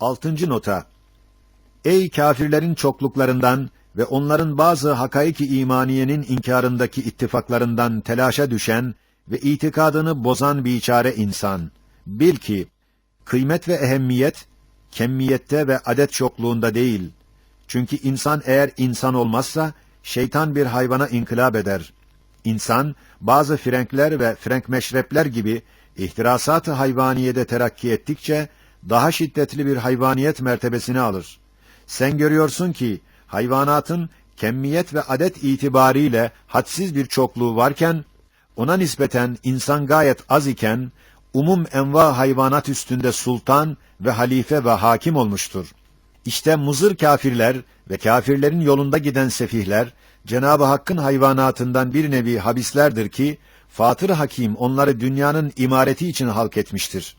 Altıncı nota. Ey kâfirlerin çokluklarından ve onların bazı hakaiki imaniyenin inkarındaki ittifaklarından telaşa düşen ve itikadını bozan biçare insan. Bil ki, kıymet ve ehemmiyet, kemmiyette ve adet çokluğunda değil. Çünkü insan eğer insan olmazsa, şeytan bir hayvana inkılap eder. İnsan, bazı frenkler ve frenk meşrepler gibi ihtirasat-ı hayvaniyede terakki ettikçe, daha şiddetli bir hayvaniyet mertebesini alır. Sen görüyorsun ki, hayvanatın kemmiyet ve adet itibariyle hadsiz bir çokluğu varken, ona nispeten insan gayet az iken, umum enva hayvanat üstünde sultan ve halife ve hakim olmuştur. İşte muzır kâfirler ve kâfirlerin yolunda giden sefihler, Cenab-ı Hakk'ın hayvanatından bir nevi habislerdir ki, Fatır Hakim onları dünyanın imareti için halk etmiştir.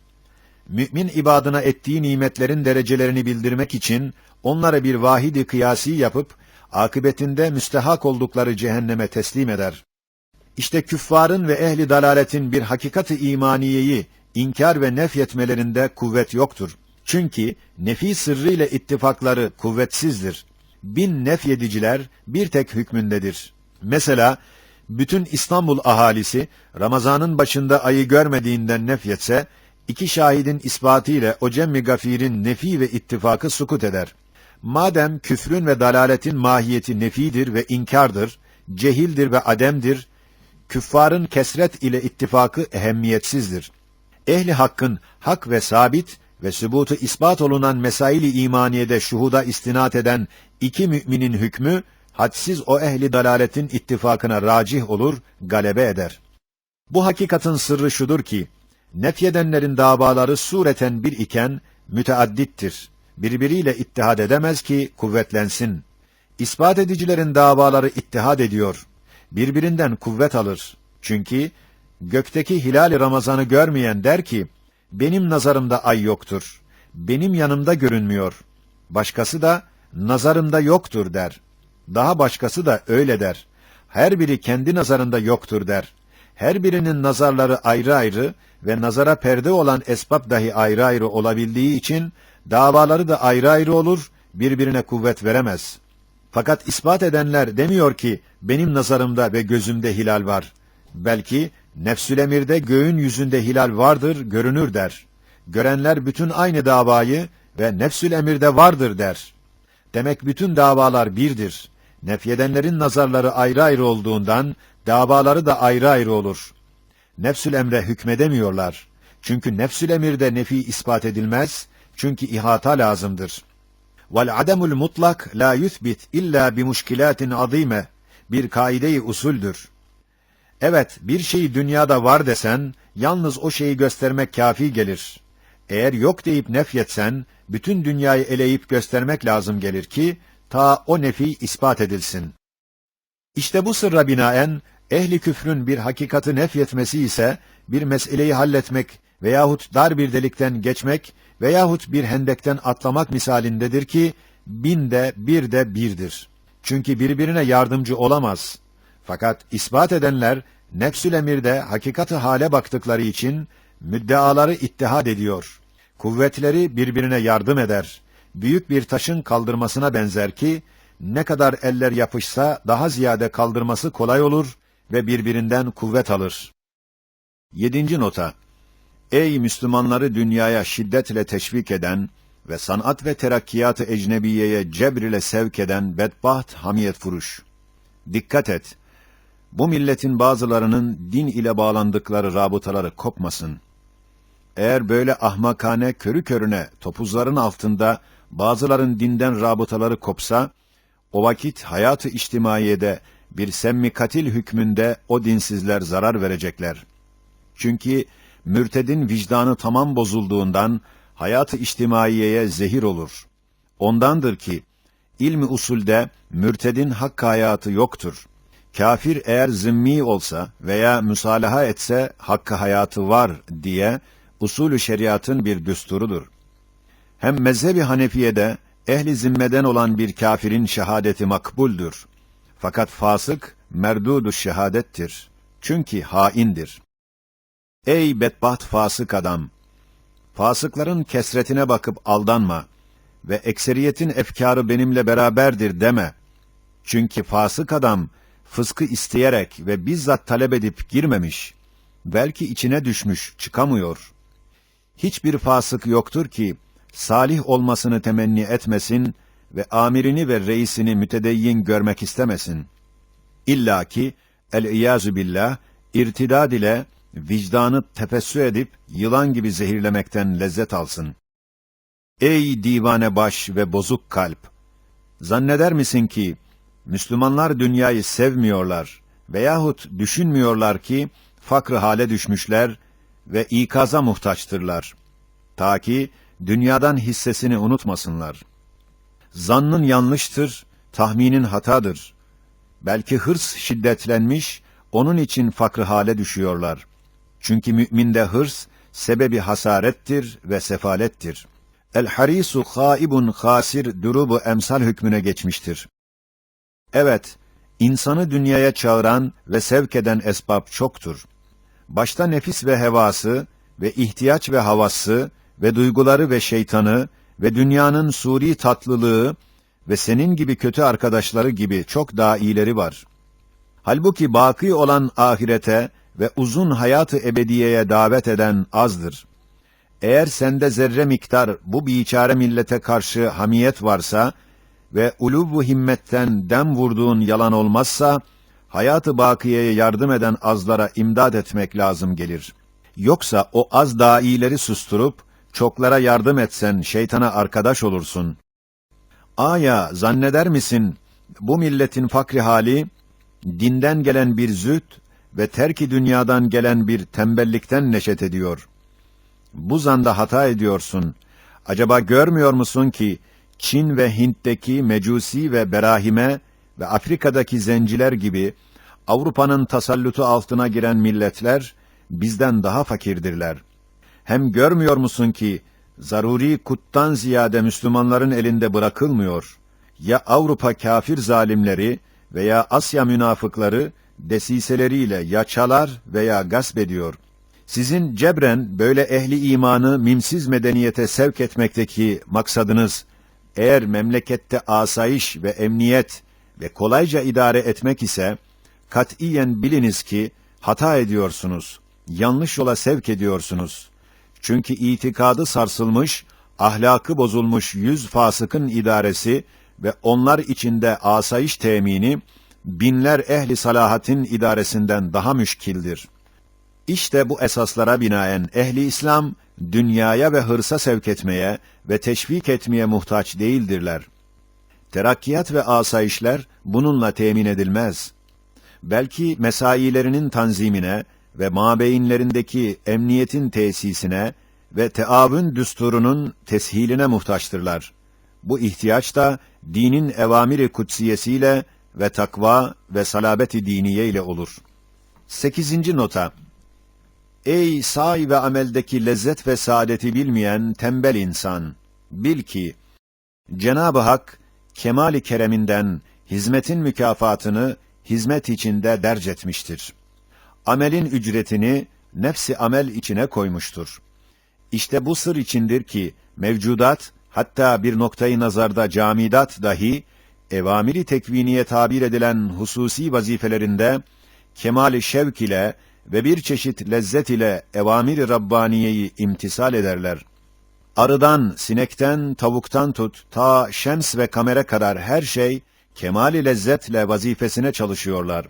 Mümin ibadına ettiği nimetlerin derecelerini bildirmek için, onlara bir vahidi kıyasi yapıp, akıbetinde müstehak oldukları cehenneme teslim eder. İşte küffarın ve ehli dalaletin bir hakikati imaniyeyi inkar ve nefyetmelerinde kuvvet yoktur. Çünkü nefi sırrı ile ittifakları kuvvetsizdir. Bin nefyediciler bir tek hükmündedir. Mesela bütün İstanbul ahalisi Ramazanın başında ayı görmediğinden nefyetse, iki şahidin ispatı ile o cemmi gafirin nefi ve ittifakı sukut eder. Madem küfrün ve dalaletin mahiyeti nefidir ve inkardır, cehildir ve ademdir, küffarın kesret ile ittifakı ehemmiyetsizdir. Ehli hakkın hak ve sabit ve sübutu ispat olunan mesaili imaniyede şuhuda istinat eden iki müminin hükmü, hadsiz o ehli dalaletin ittifakına racih olur, galebe eder. Bu hakikatin sırrı şudur ki, nefyedenlerin davaları sureten bir iken müteaddittir. Birbiriyle ittihad edemez ki kuvvetlensin. İspat edicilerin davaları ittihad ediyor. Birbirinden kuvvet alır. Çünkü gökteki hilal Ramazan'ı görmeyen der ki, benim nazarımda ay yoktur. Benim yanımda görünmüyor. Başkası da nazarımda yoktur der. Daha başkası da öyle der. Her biri kendi nazarında yoktur der. Her birinin nazarları ayrı ayrı ve nazara perde olan esbab dahi ayrı ayrı olabildiği için davaları da ayrı ayrı olur, birbirine kuvvet veremez. Fakat ispat edenler demiyor ki benim nazarımda ve gözümde hilal var. Belki nefsül emirde göğün yüzünde hilal vardır, görünür der. Görenler bütün aynı davayı ve nefsül emirde vardır der. Demek bütün davalar birdir. Nefyedenlerin nazarları ayrı ayrı olduğundan davaları da ayrı ayrı olur. Nefsül emre hükmedemiyorlar. Çünkü nefsül emirde nefi ispat edilmez, çünkü ihata lazımdır. Vel ademul mutlak la yuthbit illa bi muşkilatin azime bir kaide-i usuldür. Evet, bir şey dünyada var desen, yalnız o şeyi göstermek kafi gelir. Eğer yok deyip nefyetsen, bütün dünyayı eleyip göstermek lazım gelir ki, ta o nefi ispat edilsin. İşte bu sırra binaen, ehli küfrün bir hakikati nefyetmesi ise, bir meseleyi halletmek veyahut dar bir delikten geçmek veyahut bir hendekten atlamak misalindedir ki, bin de bir de birdir. Çünkü birbirine yardımcı olamaz. Fakat ispat edenler, nefsül emirde hakikati hale baktıkları için, müddeaları ittihad ediyor. Kuvvetleri birbirine yardım eder. Büyük bir taşın kaldırmasına benzer ki, ne kadar eller yapışsa daha ziyade kaldırması kolay olur ve birbirinden kuvvet alır. Yedinci nota Ey Müslümanları dünyaya şiddetle teşvik eden ve sanat ve terakkiyat-ı ecnebiyeye cebr ile sevk eden bedbaht hamiyet furuş. Dikkat et! Bu milletin bazılarının din ile bağlandıkları rabıtaları kopmasın. Eğer böyle ahmakane körü körüne topuzların altında bazıların dinden rabıtaları kopsa, o vakit hayatı içtimaiyede bir semmi katil hükmünde o dinsizler zarar verecekler. Çünkü mürtedin vicdanı tamam bozulduğundan hayatı içtimaiyeye zehir olur. Ondandır ki ilmi usulde mürtedin hakkı hayatı yoktur. Kafir eğer zimmi olsa veya müsalaha etse hakkı hayatı var diye usulü şeriatın bir düsturudur. Hem mezhebi Hanefiye'de ehli zimmeden olan bir kafirin şehadeti makbuldür. Fakat fasık merdudu şehadettir. Çünkü haindir. Ey bedbaht fasık adam! fasıkların kesretine bakıp aldanma ve ekseriyetin efkarı benimle beraberdir deme. Çünkü fasık adam fıskı isteyerek ve bizzat talep edip girmemiş. Belki içine düşmüş, çıkamıyor. Hiçbir fasık yoktur ki salih olmasını temenni etmesin ve amirini ve reisini mütedeyyin görmek istemesin. İlla ki el-iyazu billah irtidad ile vicdanı tefessü edip yılan gibi zehirlemekten lezzet alsın. Ey divane baş ve bozuk kalp! Zanneder misin ki Müslümanlar dünyayı sevmiyorlar veyahut düşünmüyorlar ki fakr hale düşmüşler ve ikaza muhtaçtırlar. Ta ki dünyadan hissesini unutmasınlar. Zannın yanlıştır, tahminin hatadır. Belki hırs şiddetlenmiş, onun için fakr hale düşüyorlar. Çünkü müminde hırs, sebebi hasarettir ve sefalettir. El-harisu haibun hasir durubu emsal hükmüne geçmiştir. Evet, insanı dünyaya çağıran ve sevk eden esbab çoktur. Başta nefis ve hevası ve ihtiyaç ve havası ve duyguları ve şeytanı ve dünyanın suri tatlılığı ve senin gibi kötü arkadaşları gibi çok daha iyileri var. Halbuki baki olan ahirete ve uzun hayatı ebediyeye davet eden azdır. Eğer sende zerre miktar bu biçare millete karşı hamiyet varsa ve ulubu himmetten dem vurduğun yalan olmazsa, hayatı bakiyeye yardım eden azlara imdad etmek lazım gelir. Yoksa o az daha iyileri susturup, çoklara yardım etsen şeytana arkadaş olursun. Aya zanneder misin, bu milletin fakri hali, dinden gelen bir züht ve terki dünyadan gelen bir tembellikten neşet ediyor. Bu zanda hata ediyorsun. Acaba görmüyor musun ki, Çin ve Hint'teki Mecusi ve Berahime ve Afrika'daki zenciler gibi Avrupa'nın tasallutu altına giren milletler bizden daha fakirdirler. Hem görmüyor musun ki zaruri kuttan ziyade Müslümanların elinde bırakılmıyor. Ya Avrupa kafir zalimleri veya Asya münafıkları desiseleriyle ya çalar veya gasp ediyor. Sizin cebren böyle ehli imanı mimsiz medeniyete sevk etmekteki maksadınız eğer memlekette asayiş ve emniyet ve kolayca idare etmek ise, katiyen biliniz ki hata ediyorsunuz, yanlış yola sevk ediyorsunuz. Çünkü itikadı sarsılmış, ahlakı bozulmuş yüz fasıkın idaresi ve onlar içinde asayiş temini, binler ehli salahatin idaresinden daha müşkildir. İşte bu esaslara binaen ehli İslam dünyaya ve hırsa sevk etmeye ve teşvik etmeye muhtaç değildirler. Terakkiyat ve asayişler bununla temin edilmez. Belki mesailerinin tanzimine ve mabeyinlerindeki emniyetin tesisine ve teavün düsturunun teshiline muhtaçtırlar. Bu ihtiyaç da dinin evamiri kutsiyesiyle ve takva ve salabeti diniye ile olur. 8. nota Ey say ve ameldeki lezzet ve saadeti bilmeyen tembel insan! Bil ki, Cenab-ı Hak, kemali kereminden hizmetin mükafatını hizmet içinde derc etmiştir. Amelin ücretini nefsi amel içine koymuştur. İşte bu sır içindir ki mevcudat, hatta bir noktayı nazarda camidat dahi, evamiri tekviniye tabir edilen hususi vazifelerinde, kemali şevk ile ve bir çeşit lezzet ile evamir-i Rabbaniye'yi imtisal ederler. Arıdan, sinekten, tavuktan tut, ta şems ve kamera kadar her şey, kemali lezzetle vazifesine çalışıyorlar.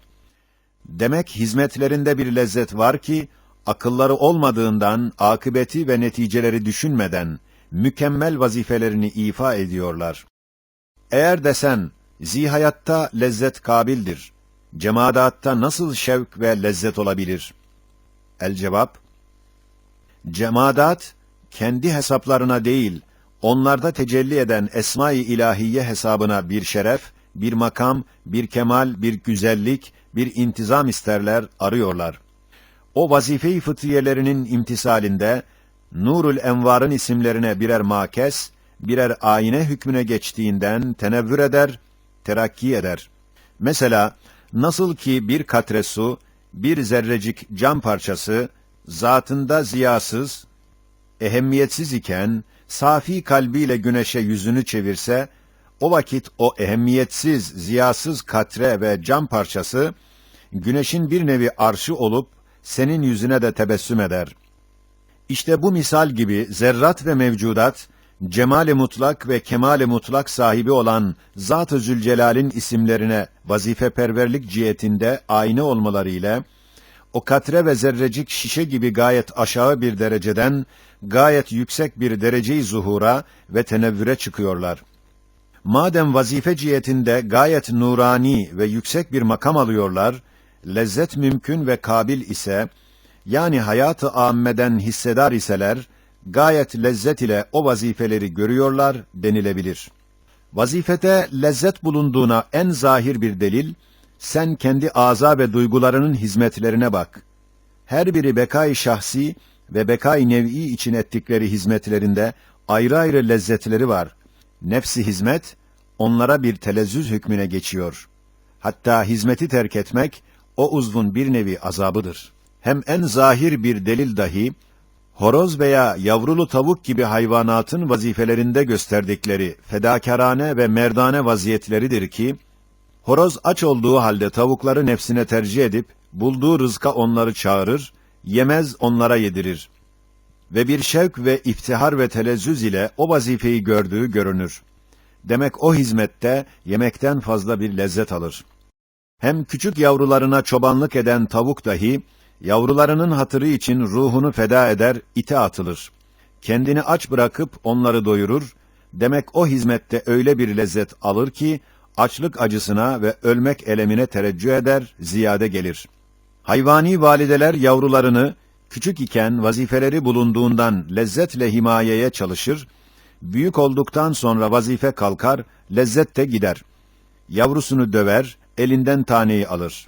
Demek hizmetlerinde bir lezzet var ki, akılları olmadığından, akıbeti ve neticeleri düşünmeden, mükemmel vazifelerini ifa ediyorlar. Eğer desen, zihayatta lezzet kabildir, cemadatta nasıl şevk ve lezzet olabilir? El cevap, cemadat, kendi hesaplarına değil, onlarda tecelli eden esma-i ilahiye hesabına bir şeref, bir makam, bir kemal, bir güzellik, bir intizam isterler, arıyorlar. O vazife-i fıtriyelerinin imtisalinde, Nurul Envar'ın isimlerine birer makes, birer ayine hükmüne geçtiğinden tenevvür eder, terakki eder. Mesela, Nasıl ki bir katre su, bir zerrecik cam parçası, zatında ziyasız, ehemmiyetsiz iken, safi kalbiyle güneşe yüzünü çevirse, o vakit o ehemmiyetsiz, ziyasız katre ve cam parçası, güneşin bir nevi arşı olup, senin yüzüne de tebessüm eder. İşte bu misal gibi zerrat ve mevcudat, cemali mutlak ve kemali mutlak sahibi olan Zat-ı Zülcelal'in isimlerine vazifeperverlik cihetinde aynı olmaları ile, o katre ve zerrecik şişe gibi gayet aşağı bir dereceden, gayet yüksek bir dereceyi zuhura ve tenevvüre çıkıyorlar. Madem vazife cihetinde gayet nurani ve yüksek bir makam alıyorlar, lezzet mümkün ve kabil ise, yani hayatı âmmeden hissedar iseler, gayet lezzet ile o vazifeleri görüyorlar denilebilir. Vazifete lezzet bulunduğuna en zahir bir delil, sen kendi aza ve duygularının hizmetlerine bak. Her biri bekay şahsi ve bekay nev'i için ettikleri hizmetlerinde ayrı ayrı lezzetleri var. Nefsi hizmet, onlara bir telezzüz hükmüne geçiyor. Hatta hizmeti terk etmek, o uzvun bir nevi azabıdır. Hem en zahir bir delil dahi, horoz veya yavrulu tavuk gibi hayvanatın vazifelerinde gösterdikleri fedakarane ve merdane vaziyetleridir ki, horoz aç olduğu halde tavukları nefsine tercih edip, bulduğu rızka onları çağırır, yemez onlara yedirir. Ve bir şevk ve iftihar ve telezzüz ile o vazifeyi gördüğü görünür. Demek o hizmette yemekten fazla bir lezzet alır. Hem küçük yavrularına çobanlık eden tavuk dahi, yavrularının hatırı için ruhunu feda eder, ite atılır. Kendini aç bırakıp onları doyurur, demek o hizmette öyle bir lezzet alır ki, açlık acısına ve ölmek elemine tereccüh eder, ziyade gelir. Hayvani valideler yavrularını, küçük iken vazifeleri bulunduğundan lezzetle himayeye çalışır, büyük olduktan sonra vazife kalkar, lezzet de gider. Yavrusunu döver, elinden taneyi alır.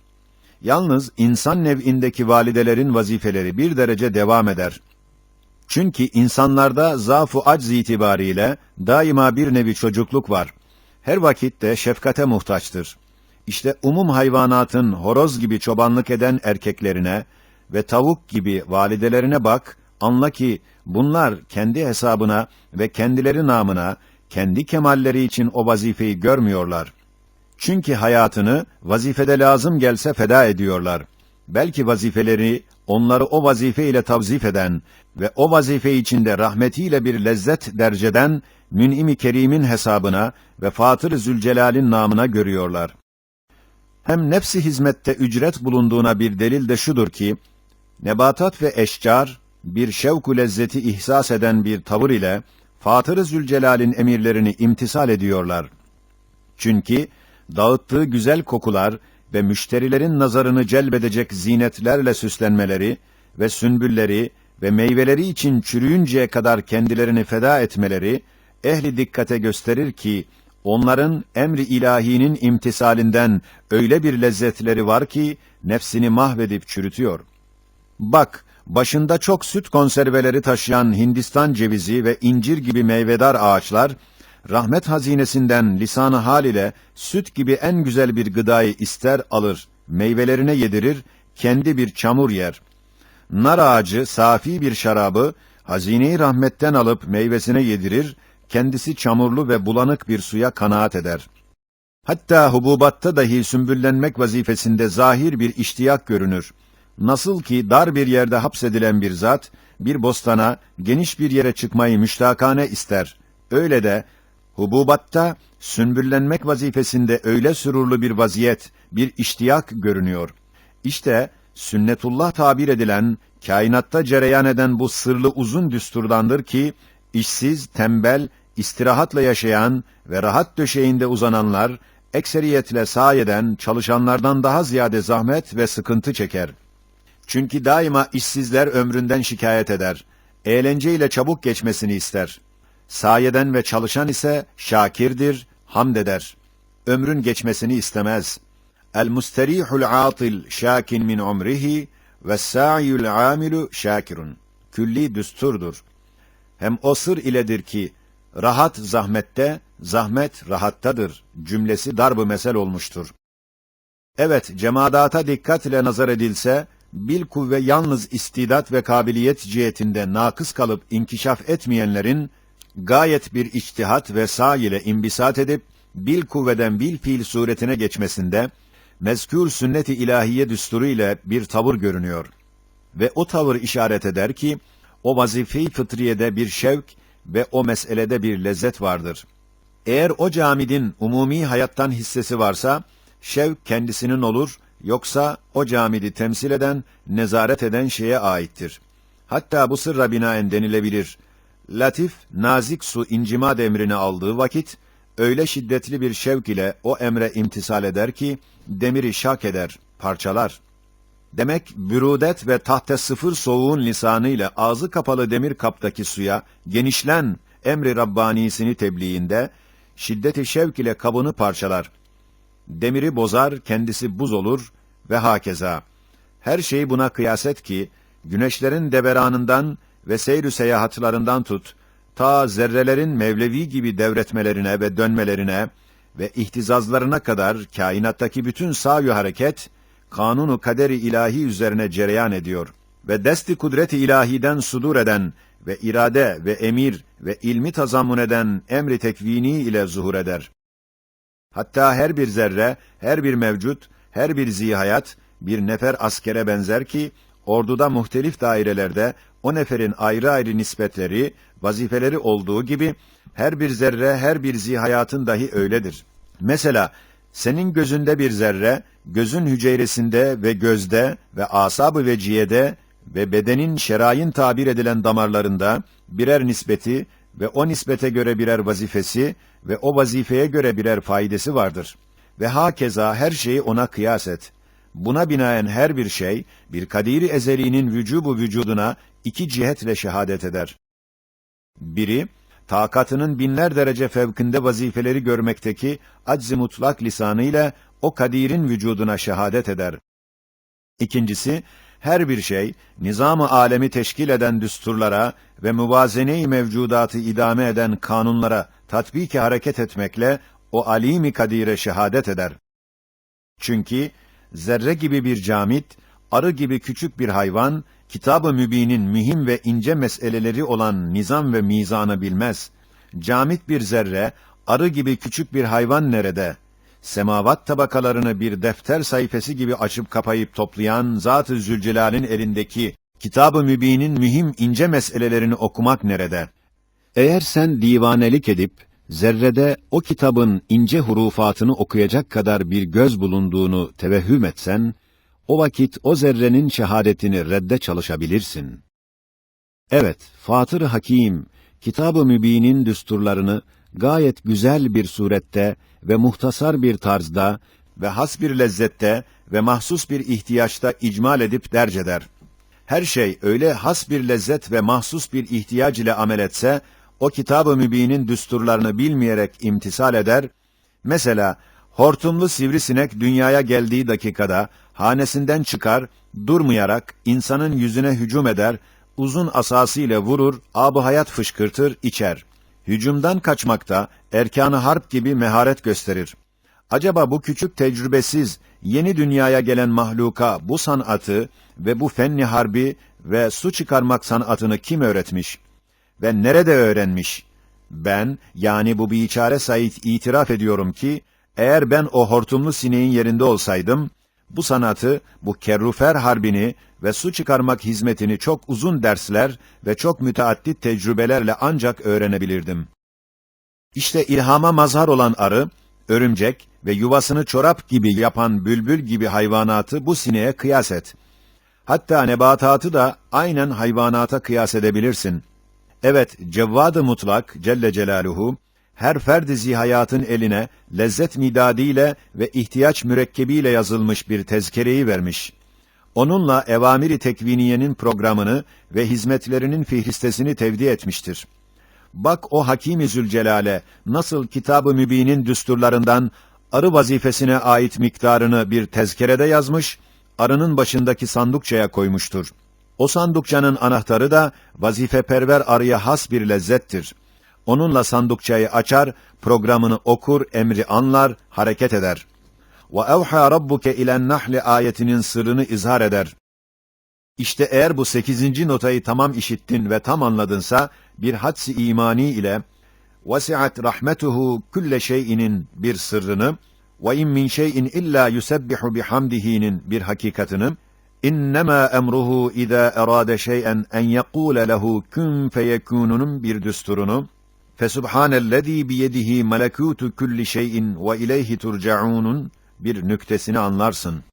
Yalnız insan nev'indeki validelerin vazifeleri bir derece devam eder. Çünkü insanlarda zafu acz itibariyle daima bir nevi çocukluk var. Her vakitte şefkate muhtaçtır. İşte umum hayvanatın horoz gibi çobanlık eden erkeklerine ve tavuk gibi validelerine bak, anla ki bunlar kendi hesabına ve kendileri namına, kendi kemalleri için o vazifeyi görmüyorlar. Çünkü hayatını vazifede lazım gelse feda ediyorlar. Belki vazifeleri onları o vazife ile tavzif eden ve o vazife içinde rahmetiyle bir lezzet derceden Mün'im-i Kerim'in hesabına ve Fatır-ı Zülcelal'in namına görüyorlar. Hem nefsi hizmette ücret bulunduğuna bir delil de şudur ki, nebatat ve eşcar, bir şevku lezzeti ihsas eden bir tavır ile Fatır-ı Zülcelal'in emirlerini imtisal ediyorlar. Çünkü dağıttığı güzel kokular ve müşterilerin nazarını celbedecek zinetlerle süslenmeleri ve sünbülleri ve meyveleri için çürüyünceye kadar kendilerini feda etmeleri, ehli dikkate gösterir ki, onların emri ilahinin imtisalinden öyle bir lezzetleri var ki, nefsini mahvedip çürütüyor. Bak, başında çok süt konserveleri taşıyan Hindistan cevizi ve incir gibi meyvedar ağaçlar, rahmet hazinesinden lisanı hal ile süt gibi en güzel bir gıdayı ister alır, meyvelerine yedirir, kendi bir çamur yer. Nar ağacı safi bir şarabı, hazineyi rahmetten alıp meyvesine yedirir, kendisi çamurlu ve bulanık bir suya kanaat eder. Hatta hububatta dahi sümbüllenmek vazifesinde zahir bir iştiyak görünür. Nasıl ki dar bir yerde hapsedilen bir zat, bir bostana, geniş bir yere çıkmayı müştakane ister. Öyle de, hububatta, sümbüllenmek vazifesinde öyle sürurlu bir vaziyet, bir iştiyak görünüyor. İşte, sünnetullah tabir edilen, kainatta cereyan eden bu sırlı uzun düsturdandır ki, işsiz, tembel, istirahatla yaşayan ve rahat döşeğinde uzananlar, ekseriyetle sayeden çalışanlardan daha ziyade zahmet ve sıkıntı çeker. Çünkü daima işsizler ömründen şikayet eder. Eğlenceyle çabuk geçmesini ister. Sayeden ve çalışan ise şakirdir, hamd eder. Ömrün geçmesini istemez. El musterihul atil şakin min umrihi ve sa'yul amilu şakirun. Külli düsturdur. Hem o sır iledir ki rahat zahmette, zahmet rahattadır cümlesi darb-ı mesel olmuştur. Evet, cemadata dikkat ile nazar edilse, bil kuvve yalnız istidat ve kabiliyet cihetinde nakıs kalıp inkişaf etmeyenlerin gayet bir içtihat ve sağ ile imbisat edip bil kuvveden bil fiil suretine geçmesinde mezkür sünnet-i ilahiye düsturu ile bir tavır görünüyor ve o tavır işaret eder ki o vazife-i fıtriyede bir şevk ve o meselede bir lezzet vardır. Eğer o camidin umumi hayattan hissesi varsa şevk kendisinin olur yoksa o camidi temsil eden, nezaret eden şeye aittir. Hatta bu sırra binaen denilebilir. Latif, nazik su incimad emrini aldığı vakit, öyle şiddetli bir şevk ile o emre imtisal eder ki, demiri şak eder, parçalar. Demek, bürüdet ve tahte sıfır soğuğun lisanıyla ağzı kapalı demir kaptaki suya, genişlen emri Rabbanisini tebliğinde, şiddeti şevk ile kabını parçalar. Demiri bozar, kendisi buz olur ve hakeza. Her şey buna kıyaset ki, güneşlerin deveranından ve seyr seyahatlarından tut, ta zerrelerin mevlevi gibi devretmelerine ve dönmelerine ve ihtizazlarına kadar kainattaki bütün sağ hareket, kanunu kaderi ilahi üzerine cereyan ediyor ve desti kudreti ilahiden sudur eden ve irade ve emir ve ilmi tazammun eden emri tekvini ile zuhur eder. Hatta her bir zerre, her bir mevcut, her bir zihayat, bir nefer askere benzer ki, orduda muhtelif dairelerde o neferin ayrı ayrı nispetleri, vazifeleri olduğu gibi, her bir zerre, her bir zihayatın dahi öyledir. Mesela, senin gözünde bir zerre, gözün hücresinde ve gözde ve asab-ı veciyede ve bedenin şerayin tabir edilen damarlarında birer nispeti ve o nispete göre birer vazifesi ve o vazifeye göre birer faydası vardır. Ve hakeza her şeyi ona kıyas et. Buna binaen her bir şey, bir kadiri ezeliğinin vücubu vücuduna iki cihetle şehadet eder. Biri, takatının binler derece fevkinde vazifeleri görmekteki acz-i mutlak lisanıyla o kadirin vücuduna şehadet eder. İkincisi, her bir şey, nizam-ı alemi teşkil eden düsturlara ve müvazene-i mevcudatı idame eden kanunlara tatbiki hareket etmekle o alimi kadire şehadet eder. Çünkü zerre gibi bir camit, arı gibi küçük bir hayvan, kitab-ı mübinin mühim ve ince meseleleri olan nizam ve mizanı bilmez. Camit bir zerre, arı gibi küçük bir hayvan nerede? Semavat tabakalarını bir defter sayfası gibi açıp kapayıp toplayan Zat-ı Zülcelal'in elindeki kitab-ı mübinin mühim ince meselelerini okumak nerede? Eğer sen divanelik edip, zerrede o kitabın ince hurufatını okuyacak kadar bir göz bulunduğunu tevehhüm etsen, o vakit o zerrenin şehadetini redde çalışabilirsin. Evet, Fatır Hakim, Kitab-ı Mübin'in düsturlarını gayet güzel bir surette ve muhtasar bir tarzda ve has bir lezzette ve mahsus bir ihtiyaçta icmal edip derc eder. Her şey öyle has bir lezzet ve mahsus bir ihtiyac ile amel etse, o kitab-ı mübinin düsturlarını bilmeyerek imtisal eder, mesela hortumlu sivrisinek dünyaya geldiği dakikada hanesinden çıkar, durmayarak insanın yüzüne hücum eder, uzun asasıyla vurur, ab hayat fışkırtır, içer. Hücumdan kaçmakta erkanı harp gibi meharet gösterir. Acaba bu küçük tecrübesiz, yeni dünyaya gelen mahluka bu sanatı ve bu fenni harbi ve su çıkarmak sanatını kim öğretmiş? Ve nerede öğrenmiş? Ben, yani bu biçare Said itiraf ediyorum ki, eğer ben o hortumlu sineğin yerinde olsaydım, bu sanatı, bu kerrufer harbini ve su çıkarmak hizmetini çok uzun dersler ve çok müteaddit tecrübelerle ancak öğrenebilirdim. İşte ilhama mazhar olan arı, örümcek ve yuvasını çorap gibi yapan bülbül gibi hayvanatı bu sineğe kıyas et. Hatta nebatatı da aynen hayvanata kıyas edebilirsin. Evet, Cevvad-ı Mutlak Celle Celaluhu, her ferdi zihayatın eline lezzet midadiyle ve ihtiyaç mürekkebiyle yazılmış bir tezkereyi vermiş. Onunla evamiri tekviniyenin programını ve hizmetlerinin fihristesini tevdi etmiştir. Bak o Hakim-i Zülcelal'e nasıl Kitab-ı Mübin'in düsturlarından arı vazifesine ait miktarını bir tezkerede yazmış, arının başındaki sandukçaya koymuştur. O sandukçanın anahtarı da vazifeperver arıya has bir lezzettir. Onunla sandukçayı açar, programını okur, emri anlar, hareket eder. Ve evha rabbuke ilen nahli ayetinin sırrını izhar eder. İşte eğer bu sekizinci notayı tamam işittin ve tam anladınsa bir hadsi imani ile vasiat rahmetuhu külle şeyinin bir sırrını ve in min şeyin illa yusebbihu bihamdihinin bir hakikatını innema emruhu iza erade şey'en en yekule lehu kun feyekununun bir düsturunu fesubhanellezî biyedihi melekûtu kulli şeyin ve ileyhi turcaûnun bir nüktesini anlarsın.